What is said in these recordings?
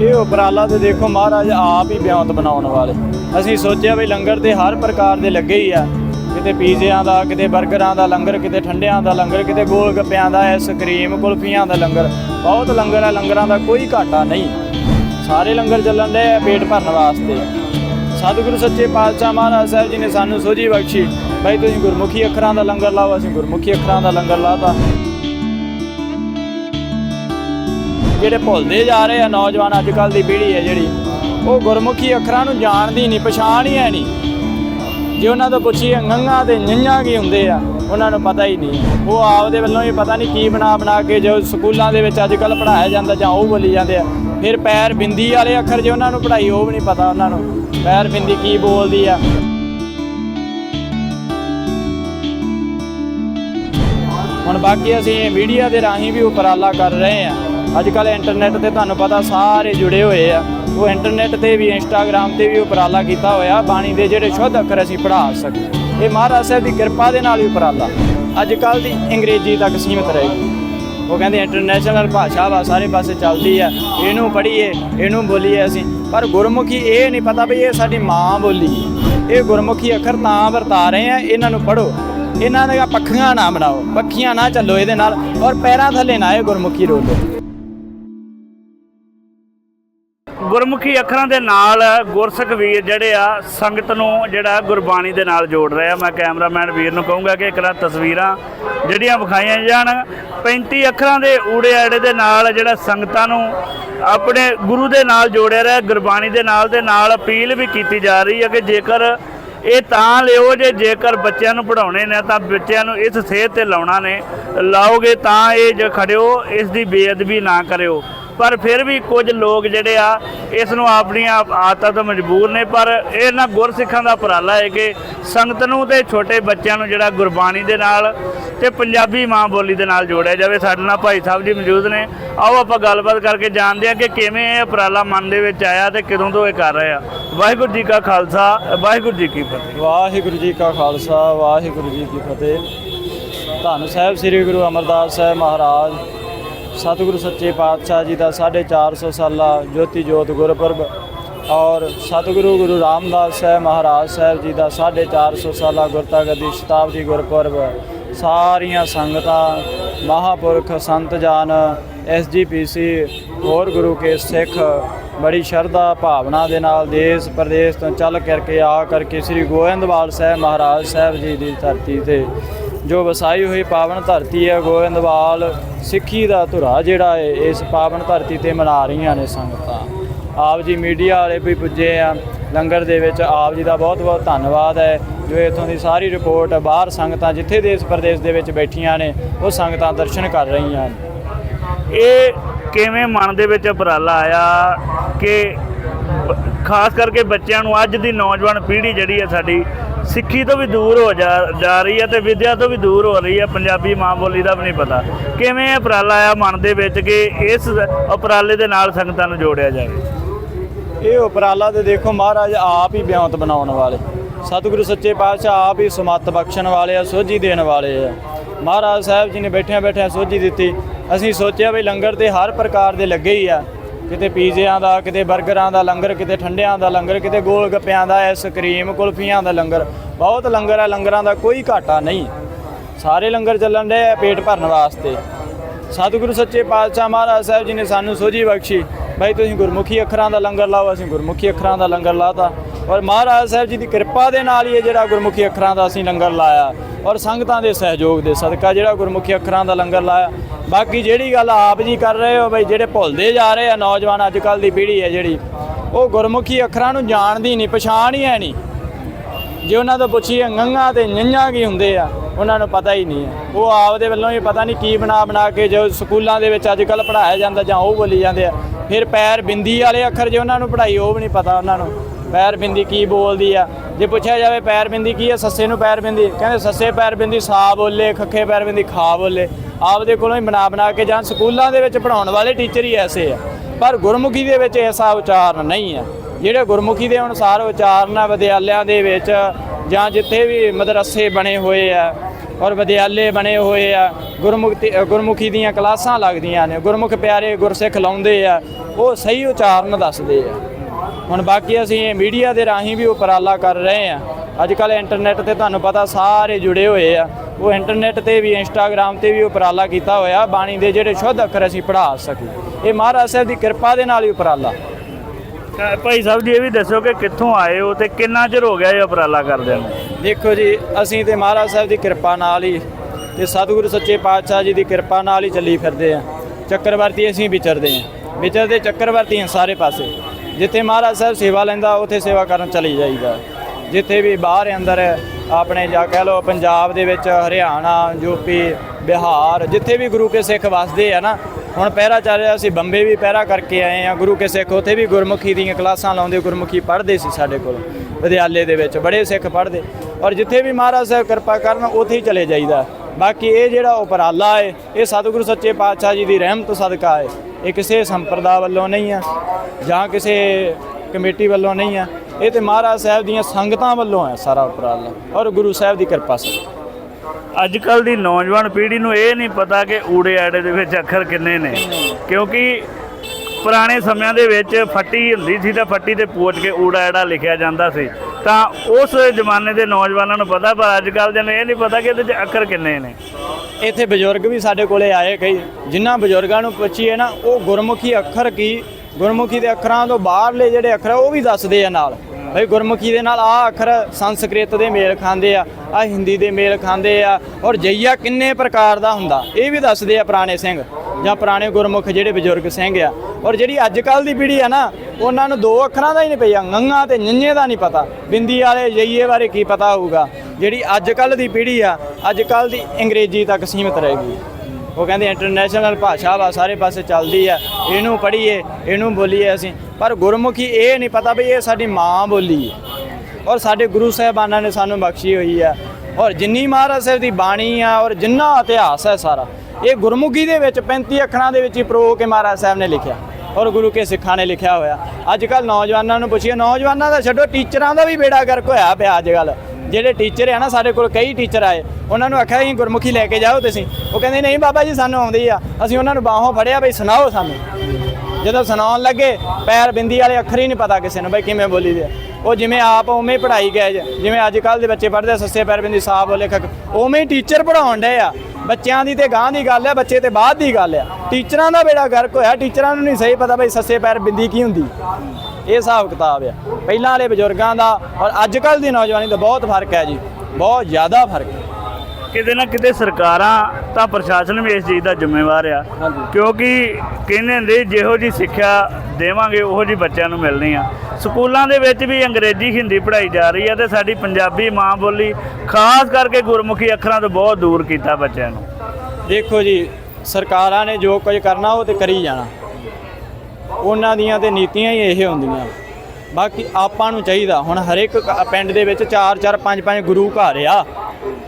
ਇਹ ਉਪਰਾਲਾ ਤੇ ਦੇਖੋ ਮਹਾਰਾਜ ਆਪ ਹੀ ਬਿਆੰਤ ਬਣਾਉਣ ਵਾਲੇ। ਅਸੀਂ ਸੋਚਿਆ ਵੀ ਲੰਗਰ ਤੇ ਹਰ ਪ੍ਰਕਾਰ ਦੇ ਲੱਗੇ ਹੀ ਆ। ਕਿਤੇ ਪੀਜ਼ਿਆਂ ਦਾ, ਕਿਤੇ 버ਗਰਾਂ ਦਾ ਲੰਗਰ, ਕਿਤੇ ਠੰਡਿਆਂ ਦਾ ਲੰਗਰ, ਕਿਤੇ ਗੋਲ ਗੱਪਿਆਂ ਦਾ ਆਈਸਕ੍ਰੀਮ ਕੁਲਫੀਆਂ ਦਾ ਲੰਗਰ। ਬਹੁਤ ਲੰਗਰ ਆ, ਲੰਗਰਾਂ ਦਾ ਕੋਈ ਘਾਟਾ ਨਹੀਂ। ਸਾਰੇ ਲੰਗਰ ਚੱਲਣ ਦੇ ਪੇਟ ਭਰਨ ਵਾਸਤੇ। ਸਤਿਗੁਰੂ ਸੱਚੇ ਪਾਤਸ਼ਾਹ ਮਹਾਰਾਜ ਸਾਹਿਬ ਜੀ ਨੇ ਸਾਨੂੰ ਸੋਝੀ ਬਖਸ਼ੀ। ਬਈ ਤੁਸੀਂ ਗੁਰਮੁਖੀ ਅੱਖਰਾਂ ਦਾ ਲੰਗਰ ਲਾਓ, ਅਸੀਂ ਗੁਰਮੁਖੀ ਅੱਖਰਾਂ ਦਾ ਲੰਗਰ ਲਾਤਾ। ਜਿਹੜੇ ਭੁੱਲਦੇ ਜਾ ਰਹੇ ਆ ਨੌਜਵਾਨ ਅੱਜ ਕੱਲ ਦੀ ਪੀੜ੍ਹੀ ਹੈ ਜਿਹੜੀ, ਉਹ ਗੁਰਮੁਖੀ ਅੱਖਰਾਂ ਨੂੰ ਜਾਣਦੀ ਨਹੀਂ, ਪਛਾਣ ਹੀ ਹੈ ਨਹੀਂ। ਜੇ ਉਹਨਾਂ ਤੋਂ ਪੁੱਛੀਏ ngੰਗਾ ਤੇ ਨਿੰਨਾ ਕੀ ਹੁੰਦੇ ਆ, ਉਹਨਾਂ ਨੂੰ ਪਤਾ ਹੀ ਨਹੀਂ। ਉਹ ਆਪਦੇ ਵੱਲੋਂ ਹੀ ਪਤਾ ਨਹੀਂ ਕੀ ਬਣਾ ਬਣਾ ਕੇ ਜੋ ਸਕੂਲਾਂ ਦੇ ਵਿੱਚ ਅੱਜ ਕੱਲ ਪੜਾਇਆ ਜਾਂਦਾ ਜਾਂ ਉਹ ਬੋਲੀ ਜਾਂਦੇ ਆ। ਫਿਰ ਪੈਰ ਬਿੰਦੀ ਵਾਲੇ ਅੱਖਰ ਜੇ ਉਹਨਾਂ ਨੂੰ ਪੜਾਈ ਉਹ ਵੀ ਨਹੀਂ ਪਤਾ ਉਹਨਾਂ ਨੂੰ। ਪੈਰ ਬਿੰਦੀ ਕੀ ਬੋਲਦੀ ਆ। ਹੁਣ ਬਾਕੀ ਅਸੀਂ ਮੀਡੀਆ ਦੇ ਰਾਹੀਂ ਵੀ ਉਪਰਾਲਾ ਕਰ ਰਹੇ ਆ। ਅੱਜ ਕੱਲ ਇੰਟਰਨੈਟ ਤੇ ਤੁਹਾਨੂੰ ਪਤਾ ਸਾਰੇ ਜੁੜੇ ਹੋਏ ਆ। ਉਹ ਇੰਟਰਨੈਟ ਤੇ ਵੀ ਇੰਸਟਾਗ੍ਰam ਤੇ ਵੀ ਉਪਰਾਲਾ ਕੀਤਾ ਹੋਇਆ। ਬਾਣੀ ਦੇ ਜਿਹੜੇ ਸ਼ੁੱਧ ਅੱਖਰ ਅਸੀਂ ਪੜ੍ਹਾ ਸਕੀਏ ਇਹ ਮਹਾਰਾਜ ਸਾਹਿਬ ਦੀ ਕਿਰਪਾ ਦੇ ਨਾਲ ਹੀ ਉਪਰਾਲਾ। ਅੱਜ ਕੱਲ ਦੀ ਅੰਗਰੇਜ਼ੀ ਤੱਕ ਸੀਮਿਤ ਰਹੇਗੀ ਉਹ ਕਹਿੰਦੇ ਇੰਟਰਨੈਸ਼ਨਲ ਭਾਸ਼ਾ ਵਾ, ਸਾਰੇ ਪਾਸੇ ਚੱਲਦੀ ਆ। ਇਹਨੂੰ ਪੜ੍ਹੀਏ, ਇਹਨੂੰ ਬੋਲੀਏ ਅਸੀਂ। ਪਰ ਗੁਰਮੁਖੀ ਇਹ ਨਹੀਂ ਪਤਾ ਵੀ ਇਹ ਸਾਡੀ ਮਾਂ ਬੋਲੀ। ਇਹ ਗੁਰਮੁਖੀ ਅੱਖਰ ਤਾਂ ਵਰਤਾ ਰਹੇ ਆ, ਇਹਨਾਂ ਨੂੰ ਪੜੋ ਇਹਨਾਂ ਦੀਆਂ ਪੱਖੀਆਂ ਨਾ ਬਣਾਓ। ਪੱਖੀਆਂ ਨਾ ਚੱਲੋ ਇਹਦੇ ਨਾਲ। ਔਰ ਪੈਰਾਂ ਥੱਲੇ ਨਾ ਇਹ ਗੁਰਮੁਖੀ ਰੋਲੋ। ਗੁਰਮੁਖੀ ਅੱਖਰਾਂ ਦੇ ਨਾਲ ਗੁਰਸਿੱਖ ਵੀਰ ਜਿਹੜੇ ਆ, ਸੰਗਤ ਨੂੰ ਜਿਹੜਾ ਗੁਰਬਾਣੀ ਦੇ ਨਾਲ ਜੋੜ ਰਿਹਾ ਮੈਂ ਕੈਮਰਾਮੈਨ ਵੀਰ ਨੂੰ ਕਹੂੰਗਾ ਕਿ ਇੱਕ ਤਸਵੀਰਾਂ ਜਿਹੜੀਆਂ ਵਿਖਾਈਆਂ ਜਾਣ। 35 ਅੱਖਰਾਂ ਦੇ ਊੜੇ ਆੜੇ ਦੇ ਨਾਲ ਜਿਹੜਾ ਸੰਗਤਾਂ ਨੂੰ ਆਪਣੇ ਗੁਰੂ ਦੇ ਨਾਲ ਜੋੜਿਆ ਰਿਹਾ, ਗੁਰਬਾਣੀ ਦੇ ਨਾਲ ਦੇ ਨਾਲ ਅਪੀਲ ਵੀ ਕੀਤੀ ਜਾ ਰਹੀ ਹੈ ਕਿ ਜੇਕਰ ਇਹ ਤਾਂ ਲਿਓ, ਜੇ ਜੇਕਰ ਬੱਚਿਆਂ ਨੂੰ ਪੜਾਉਣੇ ਨੇ, ਤਾਂ ਬੱਚਿਆਂ ਨੂੰ ਇਸ ਸੇਧ ਤੇ ਲਾਉਣਾ ਨੇ। ਲਾਓਗੇ ਤਾਂ ਇਹ ਜੋ ਖੜਿਓ, ਇਸ ਦੀ ਬੇਅਦਬੀ ਨਾ ਕਰਿਓ। ਪਰ ਫਿਰ ਵੀ ਕੁਝ ਲੋਕ ਜਿਹੜੇ ਆ, ਇਸ ਨੂੰ ਆਪਣੀਆਂ ਆਦਤਾਂ ਤੋਂ ਮਜਬੂਰ ਨੇ, ਪਰ ਇਹਨਾਂ ਗੁਰਸਿੱਖਾਂ ਦਾ ਉਪਰਾਲਾ ਹੈ ਕਿ ਸੰਗਤ ਨੂੰ ਤੇ ਛੋਟੇ ਬੱਚਿਆਂ ਨੂੰ ਜਿਹੜਾ ਗੁਰਬਾਣੀ ਦੇ ਨਾਲ ਤੇ ਪੰਜਾਬੀ ਮਾਂ ਬੋਲੀ ਦੇ ਨਾਲ ਜੋੜਿਆ ਜਾਵੇ। ਸਾਡੇ ਨਾਲ ਭਾਈ ਸਾਹਿਬ ਜੀ ਮੌਜੂਦ ਨੇ। ਆਓ ਆਪਾਂ ਗੱਲਬਾਤ ਕਰਕੇ ਜਾਣਦੇ ਹਾਂ ਕਿ ਕਿਵੇਂ ਇਹ ਉਪਰਾਲਾ ਮਨ ਦੇ ਵਿੱਚ ਆਇਆ ਤੇ ਕਦੋਂ ਤੋਂ ਇਹ ਕਰ ਰਹੇ ਆ। ਵਾਹਿਗੁਰੂ ਜੀ ਕਾ ਖਾਲਸਾ, ਵਾਹਿਗੁਰੂ ਜੀ ਕੀ ਫਤਿਹ। ਵਾਹਿਗੁਰੂ ਜੀ ਕਾ ਖਾਲਸਾ, ਵਾਹਿਗੁਰੂ ਜੀ ਕੀ ਫਤਿਹ। ਧੰਨ ਸਾਹਿਬ ਸ੍ਰੀ ਗੁਰੂ ਅਮਰਦਾਸ ਸਾਹਿਬ ਮਹਾਰਾਜ। ਸਤਿਗੁਰੂ ਸੱਚੇ ਪਾਤਸ਼ਾਹ ਜੀ ਦਾ 450 ਸਾਲਾ ਜੋਤੀ ਜੋਤ ਗੁਰਪੁਰਬ ਔਰ ਸਤਿਗੁਰੂ ਗੁਰੂ ਰਾਮਦਾਸ ਸਾਹਿਬ ਮਹਾਰਾਜ ਸਾਹਿਬ ਜੀ ਦਾ 450 ਸਾਲਾ ਗੁਰਤਾ ਗੱਦੀ ਸ਼ਤਾਬਦੀ ਗੁਰਪੁਰਬ, ਸਾਰੀਆਂ ਸੰਗਤਾਂ, ਮਹਾਪੁਰਖ ਸੰਤ ਜਨ ਐਸਜੀਪੀਸੀ ਹੋਰ ਗੁਰੂ ਕੇ ਸਿੱਖ, ਬੜੀ ਸ਼ਰਧਾ ਭਾਵਨਾ ਦੇ ਨਾਲ ਦੇਸ਼ ਪ੍ਰਦੇਸ਼ ਤੋਂ ਚੱਲ ਕਰਕੇ ਆ ਕਰਕੇ ਸ੍ਰੀ ਗੋਇੰਦਵਾਲ ਸਾਹਿਬ ਮਹਾਰਾਜ ਸਾਹਿਬ ਜੀ ਦੀ ਧਰਤੀ ਤੇ ਜੋ ਵਸਾਈ ਹੋਈ ਪਾਵਨ ਧਰਤੀ ਹੈ ਗੋਇੰਦਵਾਲ ਸਿੱਖੀ ਦਾ ਧੁਰਾ ਜਿਹੜਾ ਹੈ, ਇਸ ਪਾਵਨ ਧਰਤੀ ਤੇ ਮਨਾ ਰਹੀਆਂ ਨੇ ਸੰਗਤਾਂ। ਆਪ ਜੀ ਮੀਡੀਆ ਵਾਲੇ ਵੀ ਪੁੱਜੇ ਆ, ਲੰਗਰ ਦੇ ਵਿੱਚ ਆਪ ਜੀ ਦਾ ਬਹੁਤ ਬਹੁਤ ਧੰਨਵਾਦ ਹੈ, ਜੋ ਇਥੋਂ ਦੀ ਸਾਰੀ ਰਿਪੋਰਟ ਬਾਹਰ ਸੰਗਤਾਂ ਜਿੱਥੇ ਦੇਸ਼ ਪ੍ਰਦੇਸ਼ ਦੇ ਵਿੱਚ ਬੈਠੀਆਂ ਨੇ, ਉਹ ਸੰਗਤਾਂ ਦਰਸ਼ਨ ਕਰ ਰਹੀਆਂ ਨੇ। ਇਹ ਕਿਵੇਂ ਮਨ ਦੇ ਵਿੱਚ ਉਪਰਾਲਾ ਆਇਆ ਕਿ, ਖਾਸ ਕਰਕੇ ਬੱਚਿਆਂ ਨੂੰ ਅੱਜ ਦੀ ਨੌਜਵਾਨ ਪੀੜ੍ਹੀ ਜਿਹੜੀ ਹੈ ਸਾਡੀ ਸਿੱਖੀ ਤੋਂ ਵੀ ਦੂਰ ਹੋ ਜਾ ਜਾ ਰਹੀ ਹੈ ਤੇ ਵਿਦਿਆ ਤੋਂ ਵੀ ਦੂਰ ਹੋ ਰਹੀ ਹੈ, ਪੰਜਾਬੀ ਮਾਂ ਬੋਲੀ ਦਾ ਵੀ ਨਹੀਂ ਪਤਾ। ਕਿਵੇਂ ਇਹ ਉਪਰਾਲਾ ਆਇਆ ਮਨ ਦੇ ਵਿੱਚ ਕਿ ਇਸ ਉਪਰਾਲੇ ਦੇ ਨਾਲ ਸੰਗਤਾਂ ਨੂੰ ਜੋੜਿਆ ਜਾਵੇ? ਇਹ ਉਪਰਾਲਾ ਤੇ ਦੇਖੋ ਮਹਾਰਾਜ ਆਪ ਹੀ ਬਿਆੰਤ ਬਣਾਉਣ ਵਾਲੇ। ਸਤਿਗੁਰੂ ਸੱਚੇ ਪਾਤਸ਼ਾਹ ਆਪ ਹੀ ਸਮੱਤ ਬਖਸ਼ਣ ਵਾਲੇ ਆ, ਸੋਝੀ ਦੇਣ ਵਾਲੇ ਆ। ਮਹਾਰਾਜ ਸਾਹਿਬ ਜੀ ਨੇ ਬੈਠਿਆਂ ਬੈਠਿਆਂ ਸੋਝੀ ਦਿੱਤੀ। ਅਸੀਂ ਸੋਚਿਆ ਵੀ ਲੰਗਰ ਤੇ ਹਰ ਪ੍ਰਕਾਰ ਦੇ ਲੱਗੇ ਹੀ ਆ। ਕਿਤੇ ਪੀਜ਼ਿਆਂ ਦਾ, ਕਿਤੇ 버ਗਰਾਂ ਦਾ ਲੰਗਰ, ਕਿਤੇ ਠੰਡਿਆਂ ਦਾ ਲੰਗਰ, ਕਿਤੇ ਗੋਲ ਗੱਪਿਆਂ ਦਾ ਆਈਸਕ੍ਰੀਮ ਕੁਲਫੀਆਂ ਦਾ ਲੰਗਰ। ਬਹੁਤ ਲੰਗਰ ਹੈ ਲੰਗਰਾਂ ਦਾ ਕੋਈ ਘਾਟਾ ਨਹੀਂ। ਸਾਰੇ ਲੰਗਰ ਚੱਲਣ ਦੇ ਪੇਟ ਭਰਨ ਵਾਸਤੇ। ਸਤਿਗੁਰੂ ਸੱਚੇ ਪਾਤਸ਼ਾਹ ਮਹਾਰਾਜ ਸਾਹਿਬ ਜੀ ਨੇ ਸਾਨੂੰ ਸੋਝੀ ਬਖਸ਼ੀ। ਬਈ, ਤੁਸੀਂ ਗੁਰਮੁਖੀ ਅੱਖਰਾਂ ਦਾ ਲੰਗਰ ਲਾਓ, ਅਸੀਂ ਗੁਰਮੁਖੀ ਅੱਖਰਾਂ ਦਾ ਲੰਗਰ ਲਾਤਾ। ਔਰ ਮਹਾਰਾਜ ਸਾਹਿਬ ਜੀ ਦੀ ਕਿਰਪਾ ਦੇ ਨਾਲ ਹੀ ਇਹ ਜਿਹੜਾ ਗੁਰਮੁਖੀ ਅੱਖਰਾਂ ਦਾ ਅਸੀਂ ਲੰਗਰ ਲਾਇਆ। ਔਰ ਸੰਗਤਾਂ ਦੇ ਸਹਿਯੋਗ ਦੇ ਸਦਕਾ ਜਿਹੜਾ ਗੁਰਮੁਖੀ ਅੱਖਰਾਂ ਦਾ ਲੰਗਰ ਲਾਇਆ। ਬਾਕੀ ਜਿਹੜੀ ਗੱਲ ਆਪ ਜੀ ਕਰ ਰਹੇ ਹੋ ਬਈ, ਜਿਹੜੇ ਭੁੱਲਦੇ ਜਾ ਰਹੇ ਆ ਨੌਜਵਾਨ ਅੱਜ ਕੱਲ ਦੀ ਪੀੜ੍ਹੀ ਹੈ ਜਿਹੜੀ, ਉਹ ਗੁਰਮੁਖੀ ਅੱਖਰਾਂ ਨੂੰ ਜਾਣਦੀ ਨਹੀਂ, ਪਛਾਣ ਹੀ ਹੈ ਨਹੀਂ। ਜੇ ਉਹਨਾਂ ਤੋਂ ਪੁੱਛੀਏ ngੰਗਾ ਤੇ ਨਿੰਨਾ ਕੀ ਹੁੰਦੇ ਆ, ਉਹਨਾਂ ਨੂੰ ਪਤਾ ਹੀ ਨਹੀਂ ਹੈ। ਉਹ ਆਪਦੇ ਵੱਲੋਂ ਹੀ ਪਤਾ ਨਹੀਂ ਕੀ ਬਣਾ ਬਣਾ ਕੇ ਜੋ ਸਕੂਲਾਂ ਦੇ ਵਿੱਚ ਅੱਜ ਕੱਲ ਪੜਾਇਆ ਜਾਂਦਾ ਜਾਂ ਉਹ ਬੋਲੀ ਜਾਂਦੇ ਆ। ਫਿਰ ਪੈਰ ਬਿੰਦੀ ਵਾਲੇ ਅੱਖਰ ਜੇ ਉਹਨਾਂ ਨੂੰ ਪੜਾਈ ਉਹ ਵੀ ਨਹੀਂ ਪਤਾ ਉਹਨਾਂ ਨੂੰ। ਪੈਰ ਬਿੰਦੀ ਕੀ ਬੋਲਦੀ ਆ? ਜੇ ਪੁੱਛਿਆ ਜਾਵੇ ਪੈਰ ਬਿੰਦੀ ਕੀ ਆ? ਸੱਸੇ ਨੂੰ ਪੈਰ ਬਿੰਦੀ। ਕਹਿੰਦੇ ਸੱਸੇ ਪੈਰ ਬਿੰਦੀ ਸਾ ਬੋਲੇ, ਖੱਖੇ ਪੈਰ ਬਿੰਦੀ ਖਾ ਬੋਲੇ। ਆਪਦੇ ਕੋਲੋਂ ਹੀ ਬਣਾ ਬਣਾ ਕੇ ਜਾਂ ਸਕੂਲਾਂ ਦੇ ਵਿੱਚ ਪੜਾਉਣ ਵਾਲੇ ਟੀਚਰ ਹੀ ਐਸੇ ਆ। ਪਰ ਗੁਰਮੁਖੀ ਦੇ ਵਿੱਚ ਐਸਾ ਉਚਾਰਨ ਨਹੀਂ ਹੈ ਜਿਹੜੇ ਗੁਰਮੁਖੀ ਦੇ ਅਨੁਸਾਰ ਉਚਾਰਨ ਆ, ਵਿਦਿਆਲਿਆਂ ਦੇ ਵਿੱਚ ਜਾਂ ਜਿੱਥੇ ਵੀ ਮਦਰਸੇ ਬਣੇ ਹੋਏ ਆ ਔਰ ਵਿਦਿਆਲੇ ਬਣੇ ਹੋਏ ਆ, ਗੁਰਮੁਖੀ ਗੁਰਮੁਖੀ ਦੀਆਂ ਕਲਾਸਾਂ ਲੱਗਦੀਆਂ ਨੇ, ਗੁਰਮੁਖ ਪਿਆਰੇ ਗੁਰਸਿੱਖ ਲਾਉਂਦੇ ਆ, ਉਹ ਸਹੀ ਉਚਾਰਨ ਦੱਸਦੇ ਆ। ਹੁਣ ਬਾਕੀ ਅਸੀਂ ਮੀਡੀਆ ਦੇ ਰਾਹੀਂ ਵੀ ਉਪਰਾਲਾ ਕਰ ਰਹੇ ਆ। ਅੱਜ ਕੱਲ ਇੰਟਰਨੈਟ ਤੇ ਤੁਹਾਨੂੰ ਪਤਾ ਸਾਰੇ ਜੁੜੇ ਹੋਏ ਆ। ਉਹ ਇੰਟਰਨੈਟ ਤੇ ਵੀ ਇੰਸਟਾਗ੍ਰam ਤੇ ਵੀ ਉਪਰਾਲਾ ਕੀਤਾ ਹੋਇਆ। ਬਾਣੀ ਦੇ ਜਿਹੜੇ ਸ਼ੁੱਧ ਅੱਖਰ ਅਸੀਂ ਪੜ੍ਹਾ ਸਕੀਏ। ਇਹ ਮਹਾਰਾਜ ਸਾਹਿਬ ਦੀ ਕਿਰਪਾ ਦੇ ਨਾਲ ਹੀ ਉਪਰਾਲਾ। ਭਾਈ ਸਾਹਿਬ ਜੀ ਇਹ ਵੀ ਦੱਸੋ ਕਿ ਕਿੱਥੋਂ ਆਏ ਹੋ ਤੇ ਕਿੰਨਾ ਚਿਰ ਹੋ ਗਿਆ ਇਹ ਉਪਰਾਲਾ ਕਰਦਿਆਂ ਨੂੰ? ਦੇਖੋ ਜੀ ਅਸੀਂ ਤੇ ਮਹਾਰਾਜ ਸਾਹਿਬ ਦੀ ਕਿਰਪਾ ਨਾਲ ਹੀ ਤੇ ਸਤਿਗੁਰੂ ਸੱਚੇ ਪਾਤਸ਼ਾਹ ਜੀ ਦੀ ਕਿਰਪਾ ਨਾਲ ਹੀ ਚੱਲੀ ਫਿਰਦੇ ਆ। ਚੱਕਰਵਰਤੀ ਅਸੀਂ ਵਿਚਰਦੇ ਆ। ਵਿਚਰਦੇ ਚੱਕਰਵਰਤੀ ਹਾਂ ਸਾਰੇ ਪਾਸੇ। ਜਿੱਥੇ ਮਹਾਰਾਜ ਸਾਹਿਬ ਸੇਵਾ ਲੈਂਦਾ ਉੱਥੇ ਸੇਵਾ ਕਰਨ ਚਲੀ ਜਾਈਦਾ। ਜਿੱਥੇ ਵੀ ਬਾਹਰ ਅੰਦਰ ਆਪਣੇ ਜਾ ਕਹਿ ਲਓ ਪੰਜਾਬ ਦੇ ਵਿੱਚ ਹਰਿਆਣਾ ਯੂਪੀ ਬਿਹਾਰ, ਜਿੱਥੇ ਵੀ ਗੁਰੂ ਕੇ ਸਿੱਖ ਵਸਦੇ ਆ ਨਾ, ਹੁਣ ਪਹਿਰਾ ਚੱਲ ਰਿਹਾ ਸੀ ਬੰਬੇ ਵੀ ਪਹਿਰਾ ਕਰਕੇ ਆਏ ਆ, ਗੁਰੂ ਕੇ ਸਿੱਖ ਉੱਥੇ ਵੀ ਗੁਰਮੁਖੀ ਦੀਆਂ ਕਲਾਸਾਂ ਲਾਉਂਦੇ, ਗੁਰਮੁਖੀ ਪੜ੍ਹਦੇ ਸੀ ਸਾਡੇ ਕੋਲ, ਵਿਦਿਆਲੇ ਦੇ ਵਿੱਚ, ਬੜੇ ਸਿੱਖ ਪੜ੍ਹਦੇ। ਔਰ ਜਿੱਥੇ ਵੀ ਮਹਾਰਾਜ ਸਾਹਿਬ ਕਿਰਪਾ ਕਰਨ, ਉੱਥੇ ਹੀ ਚਲੇ ਜਾਈਦਾ। ਬਾਕੀ ਇਹ ਜਿਹੜਾ ਉਪਰਾਲਾ ਹੈ ਇਹ ਸਤਿਗੁਰੂ ਸੱਚੇ ਪਾਤਸ਼ਾਹ ਜੀ ਦੀ ਰਹਿਮਤ ਸਦਕਾ ਹੈ ਇਹ ਕਿਸੇ ਸੰਪਰਦਾ ਵੱਲੋਂ ਨਹੀਂ ਆ, ਜਾਂ ਕਿਸੇ ਕਮੇਟੀ ਵੱਲੋਂ ਨਹੀਂ ਆ। ਇਹ ਤੇ ਮਹਾਰਾਜ ਸਾਹਿਬ ਦੀਆਂ ਸੰਗਤਾਂ ਵੱਲੋਂ ਹੈ ਸਾਰਾ ਉਪਰਾਲਾ ਔਰ ਗੁਰੂ ਸਾਹਿਬ ਦੀ ਕਿਰਪਾ ਸੇ ਅੱਜ ਕੱਲ ਦੀ ਨੌਜਵਾਨ ਪੀੜ੍ਹੀ ਨੂੰ ਇਹ ਨਹੀਂ ਪਤਾ ਕਿ ਊੜੇ ਆੜੇ ਦੇ ਵਿੱਚ ਅੱਖਰ ਕਿੰਨੇ ਨੇ ਕਿਉਂਕਿ ਪੁਰਾਣੇ ਸਮਿਆਂ ਦੇ ਵਿੱਚ ਫੱਟੀ ਹੁੰਦੀ ਸੀ ਤਾਂ ਫੱਟੀ ਤੇ ਪੋਚ ਕੇ ਊੜਾ ਆੜਾ ਲਿਖਿਆ ਜਾਂਦਾ ਸੀ। ਤਾਂ ਉਸ ਜ਼ਮਾਨੇ ਦੇ ਨੌਜਵਾਨਾਂ ਨੂੰ ਪਤਾ ਪਰ ਅੱਜ ਕੱਲ ਦੇ ਨੂੰ ਇਹ ਨਹੀਂ ਪਤਾ ਕਿ ਇਹਦੇ 'ਚ ਅੱਖਰ ਕਿੰਨੇ ਨੇ। ਇੱਥੇ ਬਜ਼ੁਰਗ ਵੀ ਸਾਡੇ ਕੋਲੇ ਆਏ ਕਈ ਜਿਨ੍ਹਾਂ ਬਜ਼ੁਰਗਾਂ ਨੂੰ ਪੁੱਛੀਏ ਨਾ ਉਹ ਗੁਰਮੁਖੀ ਅੱਖਰ ਕੀ ਗੁਰਮੁਖੀ ਦੇ ਅੱਖਰਾਂ ਤੋਂ ਬਾਹਰਲੇ ਜਿਹੜੇ ਅੱਖਰ ਉਹ ਵੀ ਦੱਸਦੇ ਆ ਨਾਲ। ਭਾਈ ਗੁਰਮੁਖੀ ਦੇ ਨਾਲ ਆ ਅੱਖਰ ਸੰਸਕ੍ਰਿਤ ਦੇ ਮੇਲ ਖਾਂਦੇ ਆ ਆ ਹਿੰਦੀ ਦੇ ਮੇਲ ਖਾਂਦੇ ਆ ਔਰ ਜਈਆ ਕਿੰਨੇ ਪ੍ਰਕਾਰ ਦਾ ਹੁੰਦਾ, ਇਹ ਵੀ ਦੱਸਦੇ ਆ ਪੁਰਾਣੇ ਸਿੰਘ ਜਾਂ ਪੁਰਾਣੇ ਗੁਰਮੁਖ ਜਿਹੜੇ ਬਜ਼ੁਰਗ ਸਿੰਘ ਆ। ਔਰ ਜਿਹੜੀ ਅੱਜ ਕੱਲ ਦੀ ਪੀੜ੍ਹੀ ਆ ਨਾ, ਉਹਨਾਂ ਨੂੰ ਦੋ ਅੱਖਰਾਂ ਦਾ ਹੀ ਨਹੀਂ ਪਈਆ ngੰਗਾ ਤੇ ਨੰਨੇ ਦਾ ਨਹੀਂ ਪਤਾ। ਬਿੰਦੀ ਵਾਲੇ ਜਈਏ ਬਾਰੇ ਕੀ ਪਤਾ ਹੋਊਗਾ? ਜਿਹੜੀ ਅੱਜ ਕੱਲ ਦੀ ਪੀੜ੍ਹੀ ਆ ਅੱਜ ਕੱਲ ਦੀ ਅੰਗਰੇਜ਼ੀ ਤੱਕ ਸੀਮਿਤ ਰਹੇਗੀ ਉਹ ਕਹਿੰਦੇ ਇੰਟਰਨੈਸ਼ਨਲ ਭਾਸ਼ਾ ਵਾ, ਸਾਰੇ ਪਾਸੇ ਚੱਲਦੀ ਆ। ਇਹਨੂੰ ਪੜ੍ਹੀਏ, ਇਹਨੂੰ ਬੋਲੀਏ ਅਸੀਂ। ਪਰ ਗੁਰਮੁਖੀ ਇਹ ਨਹੀਂ ਪਤਾ ਵੀ ਇਹ ਸਾਡੀ ਮਾਂ ਬੋਲੀ ਹੈ ਔਰ ਸਾਡੇ ਗੁਰੂ ਸਾਹਿਬਾਨਾਂ ਨੇ ਸਾਨੂੰ ਬਖਸ਼ੀ ਹੋਈ ਆ। ਔਰ ਜਿੰਨੀ ਮਹਾਰਾਜ ਸਾਹਿਬ ਦੀ ਬਾਣੀ ਆ, ਔਰ ਜਿੰਨਾ ਇਤਿਹਾਸ ਹੈ ਸਾਰਾ, ਇਹ ਗੁਰਮੁਖੀ ਦੇ ਵਿੱਚ 35 ਅੱਖਰਾਂ ਦੇ ਵਿੱਚ ਹੀ ਪ੍ਰੋ ਕੇ ਮਹਾਰਾਜ ਸਾਹਿਬ ਨੇ ਲਿਖਿਆ। ਔਰ ਗੁਰੂ ਕੇ ਸਿੱਖਾਂ ਨੇ ਲਿਖਿਆ ਹੋਇਆ। ਅੱਜ ਕੱਲ ਨੌਜਵਾਨਾਂ ਨੂੰ ਪੁੱਛੀਏ, ਨੌਜਵਾਨਾਂ ਦਾ ਛੱਡੋ, ਟੀਚਰਾਂ ਦਾ ਵੀ ਬੇੜਾ ਗਰਕ ਹੋਇਆ ਪਿਆ ਅੱਜ ਕੱਲ ਜਿਹੜੇ ਟੀਚਰ ਆ ਨਾ, ਸਾਡੇ ਕੋਲ ਕਈ ਟੀਚਰ ਆਏ। ਉਹਨਾਂ ਨੂੰ ਆਖਿਆ ਸੀ ਗੁਰਮੁਖੀ ਲੈ ਕੇ ਜਾਓ ਤੁਸੀਂ। ਉਹ ਕਹਿੰਦੇ, ਨਹੀਂ ਬਾਬਾ ਜੀ, ਸਾਨੂੰ ਆਉਂਦੀ ਆ। ਅਸੀਂ ਉਹਨਾਂ ਨੂੰ ਬਾਹੋਂ ਫੜਿਆ, ਬਈ ਸੁਣਾਓ ਸਾਨੂੰ। ਜਦੋਂ ਸੁਣਾਉਣ ਲੱਗੇ, ਪੈਰ ਬਿੰਦੀ ਵਾਲੇ ਅੱਖਰ ਹੀ ਨਹੀਂ ਪਤਾ ਕਿਸੇ ਨੂੰ, ਬਈ ਕਿਵੇਂ ਬੋਲੀ ਦੇ ਉਹ ਜਿਵੇਂ ਆਪ ਉਵੇਂ ਹੀ ਪੜ੍ਹਾਈ ਗਏ ਜਿਵੇਂ ਅੱਜ ਕੱਲ ਦੇ ਬੱਚੇ ਪੜ੍ਹਦੇ ਸੱਸੇ ਪੈਰ ਬਿੰਦੀ, ਸਾਫ਼ ਲੇਖਕ, ਉਵੇਂ ਹੀ ਟੀਚਰ ਪੜਾਉਣ ਡਏ ਆ। ਬੱਚਿਆਂ ਦੀ ਤੇ ਗਾਂ ਦੀ ਗੱਲ ਆ, ਬੱਚੇ ਤੇ ਬਾਅਦ ਦੀ ਗੱਲ ਆ। ਟੀਚਰਾਂ ਦਾ ਬੇੜਾ ਗਰਕ ਹੋਇਆ, ਟੀਚਰਾਂ ਨੂੰ ਨਹੀਂ ਸਹੀ ਪਤਾ ਬਈ ਸੱਸੇ ਪੈਰ ਬਿੰਦੀ ਕੀ ਹੁੰਦੀ। ਇਹ ਹਿਸਾਬ ਕਿਤਾਬ ਆ। ਪਹਿਲਾਂ ਵਾਲੇ ਬਜ਼ੁਰਗਾਂ ਦਾ ਔਰ ਅੱਜ ਕੱਲ ਦੀ ਨੌਜਵਾਨੀ ਦਾ ਬਹੁਤ ਫ਼ਰਕ ਹੈ ਜੀ। ਬਹੁਤ ਜ਼ਿਆਦਾ ਫ਼ਰਕ ਹੈ। ਕਿਤੇ ਨਾ ਕਿਤੇ ਸਰਕਾਰਾਂ ਤਾਂ ਪ੍ਰਸ਼ਾਸਨ ਵੀ ਇਸ ਚੀਜ਼ ਦਾ ਜ਼ਿੰਮੇਵਾਰ ਆ। ਕਿਉਂਕਿ ਕਹਿੰਦੇ ਹੁੰਦੇ ਜਿਹੋ ਜੀ ਸਿੱਖਿਆ ਦੇਵਾਂਗੇ ਉਹੋ ਜੀ ਬੱਚਿਆਂ ਨੂੰ ਮਿਲਣੀ ਆ। ਸਕੂਲਾਂ ਦੇ ਵਿੱਚ ਵੀ ਅੰਗਰੇਜ਼ੀ ਹਿੰਦੀ ਪੜ੍ਹਾਈ ਜਾ ਰਹੀ ਆ ਤੇ ਸਾਡੀ ਪੰਜਾਬੀ ਮਾਂ ਬੋਲੀ ਖਾਸ ਕਰਕੇ ਗੁਰਮੁਖੀ ਅੱਖਰਾਂ ਤੋਂ ਬਹੁਤ ਦੂਰ ਕੀਤਾ ਬੱਚਿਆਂ ਨੂੰ। ਦੇਖੋ ਜੀ ਸਰਕਾਰਾਂ ਨੇ ਜੋ ਕੁਝ ਕਰਨਾ ਉਹ ਤੇ ਕਰੀ ਜਾਣਾ। ਉਹਨਾਂ ਦੀਆਂ ਤੇ ਨੀਤੀਆਂ ਹੀ ਇਹ ਹੁੰਦੀਆਂ। ਬਾਕੀ ਆਪਾਂ ਨੂੰ ਚਾਹੀਦਾ, ਹੁਣ ਹਰੇਕ ਪਿੰਡ ਦੇ ਵਿੱਚ 4 4 5 5 ਗੁਰੂ ਘਰ ਆ।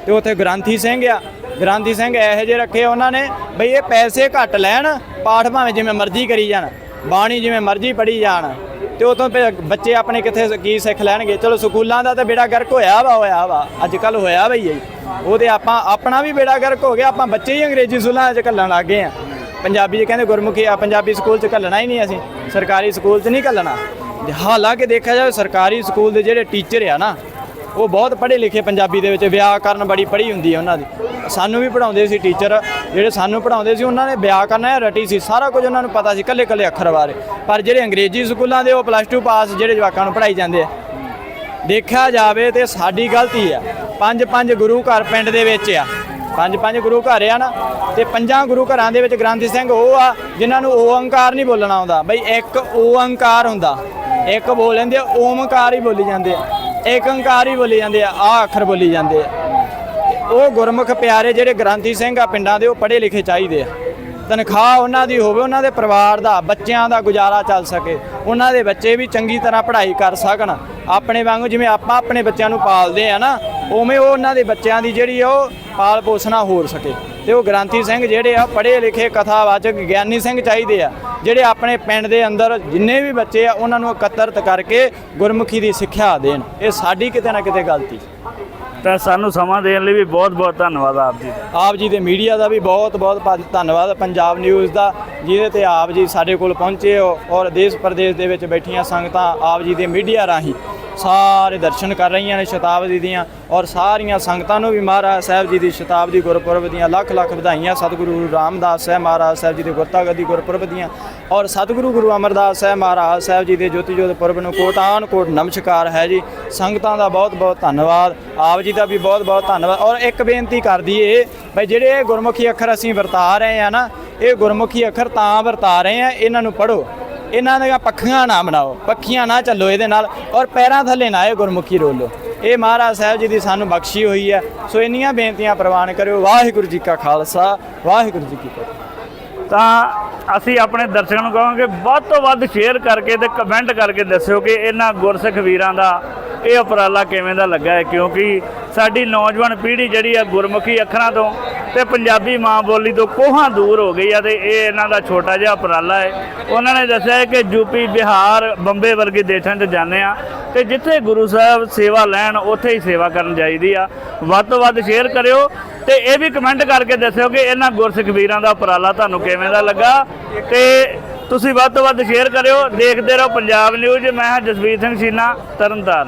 ਤੇ ਉੱਥੇ ਗ੍ਰੰਥੀ ਸਿੰਘ ਆ। ਗ੍ਰੰਥੀ ਸਿੰਘ ਇਹੋ ਜਿਹੇ ਰੱਖੇ ਉਹਨਾਂ ਨੇ, ਬਈ ਇਹ ਪੈਸੇ ਘੱਟ ਲੈਣ, ਪਾਠ ਭਾਵੇਂ ਜਿਵੇਂ ਮਰਜ਼ੀ ਕਰੀ ਜਾਣ, ਬਾਣੀ ਜਿਵੇਂ ਮਰਜ਼ੀ ਪੜੀ ਜਾਣ। ਤੇ ਉਤੋਂ ਬੱਚੇ ਆਪਣੇ ਕਿੱਥੇ ਕੀ ਸਿੱਖ ਲੈਣਗੇ? ਚਲੋ ਸਕੂਲਾਂ ਦਾ ਤਾਂ ਬੇੜਾ ਗਰਕ ਹੋਇਆ ਵਾ ਹੋਇਆ ਵਾ ਅੱਜ ਕੱਲ ਹੋਇਆ ਬਈ ਹੈ ਉਹਦੇ ਆਪਾਂ, ਆਪਣਾ ਵੀ ਬੇੜਾ ਗਰਕ ਹੋ ਗਿਆ, ਆਪਾਂ ਬੱਚੇ ਹੀ ਅੰਗਰੇਜ਼ੀ ਸਕੂਲਾਂ 'ਚ ਘੱਲਣ ਲੱਗ ਗਏ ਆ। ਪੰਜਾਬੀ 'ਚ ਕਹਿੰਦੇ ਗੁਰਮੁਖੀ ਆ, ਪੰਜਾਬੀ ਸਕੂਲ 'ਚ ਘੱਲਣਾ ਹੀ ਨਹੀਂ ਅਸੀਂ, ਸਰਕਾਰੀ ਸਕੂਲ 'ਚ ਨਹੀਂ ਘੱਲਣਾ। ਹਾਲਾਂਕਿ ਦੇਖਿਆ ਜਾਵੇ, ਸਰਕਾਰੀ ਸਕੂਲ ਦੇ ਜਿਹੜੇ ਟੀਚਰ ਆ ਨਾ, ਉਹ ਬਹੁਤ ਪੜ੍ਹੇ ਲਿਖੇ ਪੰਜਾਬੀ ਦੇ ਵਿੱਚ ਵਿਆਕਰਨ ਬੜੀ ਪੜ੍ਹੀ ਹੁੰਦੀ ਹੈ ਉਹਨਾਂ ਦੀ। ਸਾਨੂੰ ਵੀ ਪੜਾਉਂਦੇ ਸੀ ਟੀਚਰ, ਜਿਹੜੇ ਸਾਨੂੰ ਪੜਾਉਂਦੇ ਸੀ, ਉਹਨਾਂ ਨੇ ਵਿਆਕਰਨ ਇਹ ਰਟੀ ਸੀ, ਸਾਰਾ ਕੁਝ ਉਹਨਾਂ ਨੂੰ ਪਤਾ ਸੀ ਕੱਲੇ ਕੱਲੇ ਅੱਖਰ ਬਾਰੇ। ਪਰ ਜਿਹੜੇ ਅੰਗਰੇਜ਼ੀ ਸਕੂਲਾਂ ਦੇ, ਉਹ ਪਲੱਸ 2 ਪਾਸ ਜਿਹੜੇ ਜਵਾਕਾਂ ਨੂੰ ਪੜਾਈ ਜਾਂਦੇ ਆ। ਦੇਖਿਆ ਜਾਵੇ ਤੇ ਸਾਡੀ ਗਲਤੀ ਆ ਪੰਜ ਪੰਜ ਗੁਰੂ ਘਰ ਪਿੰਡ ਦੇ ਵਿੱਚ ਆ। ਪੰਜ ਪੰਜ ਗੁਰੂ ਘਰ ਆ ਨਾ, ਤੇ ਪੰਜਾਂ ਗੁਰੂ ਘਰਾਂ ਦੇ ਵਿੱਚ ਗ੍ਰੰਥੀ ਸਿੰਘ ਉਹ ਆ, ਜਿਨ੍ਹਾਂ ਨੂੰ ਓੰਕਾਰ ਨਹੀਂ ਬੋਲਣਾ ਆਉਂਦਾ। ਬਈ ਇੱਕ ਓੰਕਾਰ ਹੁੰਦਾ। ਇੱਕ ਬੋਲ ਲੈਂਦੇ ਆ, ਓਮਕਾਰ ਹੀ ਬੋਲੀ ਜਾਂਦੇ ਆ। ਇੱਕ ਓੰਕਾਰ ਹੀ ਬੋਲੀ ਜਾਂਦੇ ਆ ਆ ਅੱਖਰ ਬੋਲੀ ਜਾਂਦੇ ਆ। ਉਹ ਗੁਰਮੁਖ ਪਿਆਰੇ ਜਿਹੜੇ ਗ੍ਰੰਥੀ ਸਿੰਘ ਆ ਪਿੰਡਾਂ ਦੇ, ਉਹ ਪੜ੍ਹੇ ਲਿਖੇ ਚਾਹੀਦੇ ਆ। ਤਨਖਾਹ ਉਹਨਾਂ ਦੀ ਹੋਵੇ, ਉਹਨਾਂ ਦੇ ਪਰਿਵਾਰ ਦਾ, ਬੱਚਿਆਂ ਦਾ ਗੁਜ਼ਾਰਾ ਚੱਲ ਸਕੇ। ਉਹਨਾਂ ਦੇ ਬੱਚੇ ਵੀ ਚੰਗੀ ਤਰ੍ਹਾਂ ਪੜ੍ਹਾਈ ਕਰ ਸਕਣ। ਆਪਣੇ ਵਾਂਗੂ ਜਿਵੇਂ ਆਪਾਂ ਆਪਣੇ ਬੱਚਿਆਂ ਨੂੰ ਪਾਲਦੇ ਆ ਨਾ, ਉਵੇਂ ਉਹ ਉਹਨਾਂ ਦੇ ਬੱਚਿਆਂ ਦੀ ਜਿਹੜੀ ਆ ਉਹ ਪਾਲ ਪੋਸਣਾ ਹੋਰ ਸਕੇ। ਤੇ ਉਹ ਗ੍ਰੰਥੀ ਸਿੰਘ ਜਿਹੜੇ ਆ, ਪੜ੍ਹੇ ਲਿਖੇ ਕਥਾਵਾਚਕ ਗਿਆਨੀ ਸਿੰਘ ਚਾਹੀਦੇ ਆ, ਜਿਹੜੇ ਆਪਣੇ ਪਿੰਡ ਦੇ ਅੰਦਰ ਜਿੰਨੇ ਵੀ ਬੱਚੇ ਆ, ਉਹਨਾਂ ਨੂੰ ਇਕੱਤਰਤ ਕਰਕੇ ਗੁਰਮੁਖੀ ਦੀ ਸਿੱਖਿਆ ਦੇਣ। ਇਹ ਸਾਡੀ ਕਿਤੇ ਨਾ ਕਿਤੇ ਗਲਤੀ। ਤਾਂ ਸਾਨੂੰ ਸਮਾਂ ਦੇਣ ਲਈ ਵੀ ਬਹੁਤ ਬਹੁਤ ਧੰਨਵਾਦ ਆਪ ਜੀ ਦਾ। ਆਪ ਜੀ ਦੇ ਮੀਡੀਆ ਦਾ ਵੀ ਬਹੁਤ ਬਹੁਤ ਧੰਨਵਾਦ, ਪੰਜਾਬ ਨਿਊਜ਼ ਦਾ। ਜਿਹਦੇ ਤੇ ਆਪ ਜੀ ਸਾਡੇ ਕੋਲ ਪਹੁੰਚੇ ਹੋ ਔਰ ਦੇਸ਼ ਪ੍ਰਦੇਸ਼ ਦੇ ਵਿੱਚ ਬੈਠੀਆਂ ਸੰਗਤਾਂ ਆਪ ਜੀ ਦੇ ਮੀਡੀਆ ਰਾਹੀਂ ਸਾਰੇ ਦਰਸ਼ਨ ਕਰ ਰਹੀਆਂ ਨੇ ਸ਼ਤਾਬਦੀ ਦੀਆਂ ਔਰ ਸਾਰੀਆਂ ਸੰਗਤਾਂ ਨੂੰ ਵੀ ਮਹਾਰਾਜ ਸਾਹਿਬ ਜੀ ਦੀ ਸ਼ਤਾਬਦੀ ਗੁਰਪੁਰਬ ਦੀਆਂ ਲੱਖ ਲੱਖ ਵਧਾਈਆਂ। ਸਤਿਗੁਰੂ ਰਾਮਦਾਸ ਸਾਹਿਬ ਮਹਾਰਾਜ ਸਾਹਿਬ ਜੀ ਦੇ ਗੁਰਤਾਗਦੀ ਗੁਰਪੁਰਬ ਦੀਆਂ ਔਰ ਸਤਿਗੁਰੂ ਗੁਰੂ ਅਮਰਦਾਸ ਸਾਹਿਬ ਮਹਾਰਾਜ ਸਾਹਿਬ ਜੀ ਦੇ ਜੋਤੀ ਜੋਤ ਪੁਰਬ ਨੂੰ ਕੋਟਾਨ ਕੋਟ ਨਮਸਕਾਰ ਹੈ ਜੀ। ਸੰਗਤਾਂ ਦਾ ਬਹੁਤ ਬਹੁਤ ਧੰਨਵਾਦ। ਆਪ ਜੀ ਦਾ ਵੀ ਬਹੁਤ ਬਹੁਤ ਧੰਨਵਾਦ। ਔਰ ਇੱਕ ਬੇਨਤੀ ਕਰ ਦਈਏ ਭਈ ਜਿਹੜੇ ਗੁਰਮੁਖੀ ਅੱਖਰ ਅਸੀਂ ਵਰਤਾ ਰਹੇ ਆ ਨਾ ਇਹ ਗੁਰਮੁਖੀ ਅੱਖਰ ਤਾਂ ਵਰਤਾ ਰਹੇ ਆ, ਇਹਨਾਂ ਨੂੰ ਪੜੋ ਇਹਨਾਂ ਦੀਆਂ ਪੱਖੀਆਂ ਨਾ ਬਣਾਓ, ਪੱਖੀਆਂ ਨਾ ਚੱਲੋ ਇਹਦੇ ਨਾਲ, ਔਰ ਪੈਰਾਂ ਥੱਲੇ ਨਾ ਇਹ ਗੁਰਮੁਖੀ ਰੋਲੋ। ਇਹ ਮਹਾਰਾਜ ਸਾਹਿਬ ਜੀ ਦੀ ਸਾਨੂੰ ਬਖਸ਼ੀ ਹੋਈ ਹੈ ਸੋ ਇੰਨੀਆਂ ਬੇਨਤੀਆਂ ਪ੍ਰਵਾਨ ਕਰਿਓ। ਵਾਹਿਗੁਰੂ ਜੀ ਕਾ ਖਾਲਸਾ, ਵਾਹਿਗੁਰੂ ਜੀ ਕੀ ਫਤਿਹ। ਤਾਂ ਅਸੀਂ ਆਪਣੇ ਦਰਸ਼ਕਾਂ ਨੂੰ ਕਹਾਂਗੇ, ਵੱਧ ਤੋਂ ਵੱਧ ਸ਼ੇਅਰ ਕਰਕੇ ਤੇ ਕਮੈਂਟ ਕਰਕੇ ਦੱਸਿਓ ਕਿ ਇਹਨਾਂ ਗੁਰਸਿੱਖ ਵੀਰਾਂ ਦਾ ਇਹ ਉਪਰਾਲਾ ਕਿਵੇਂ ਦਾ ਲੱਗਾ ਹੈ। ਕਿਉਂਕਿ ਸਾਡੀ ਨੌਜਵਾਨ ਪੀੜ੍ਹੀ ਜਿਹੜੀ ਆ ਗੁਰਮੁਖੀ ਅੱਖਰਾਂ ਤੋਂ ਤੇ ਪੰਜਾਬੀ ਮਾਂ ਬੋਲੀ ਤੋਂ ਕੋਹਾਂ ਦੂਰ ਹੋ ਗਈ ਆ ਤੇ ਇਹ ਇਹਨਾਂ ਦਾ ਛੋਟਾ ਜਿਹਾ ਉਪਰਾਲਾ ਹੈ। ਉਹਨਾਂ ਨੇ ਦੱਸਿਆ ਹੈ ਕਿ ਯੂਪੀ, ਬਿਹਾਰ, ਬੰਬੇ ਵਰਗੇ ਦੇਸ਼ਾਂ 'ਚ ਜਾਂਦੇ ਆ ਤੇ ਜਿੱਥੇ ਗੁਰੂ ਸਾਹਿਬ ਸੇਵਾ ਲੈਣ, ਉੱਥੇ ਹੀ ਸੇਵਾ ਕਰਨ ਚਾਹੀਦੀ ਆ। ਵੱਧ ਤੋਂ ਵੱਧ ਸ਼ੇਅਰ ਕਰਿਓ ਤੇ ਇਹ ਵੀ ਕਮੈਂਟ ਕਰਕੇ ਦੱਸਿਓ ਕਿ ਇਹਨਾਂ ਗੁਰਸਿੱਖ ਵੀਰਾਂ ਦਾ ਉਪਰਾਲਾ ਤੁਹਾਨੂੰ ਕਿਵੇਂ ਦਾ ਲੱਗਾ। ਤੇ ਤੁਸੀਂ ਵੱਧ ਤੋਂ ਵੱਧ ਸ਼ੇਅਰ ਕਰਿਓ। ਦੇਖਦੇ ਰਹੋ ਪੰਜਾਬ ਨਿਊਜ਼ ਮੈਂ ਹਾਂ ਜਸਵੀਰ ਸਿੰਘ ਸੀਨਾ, ਤਰਨਤਾਰਨ।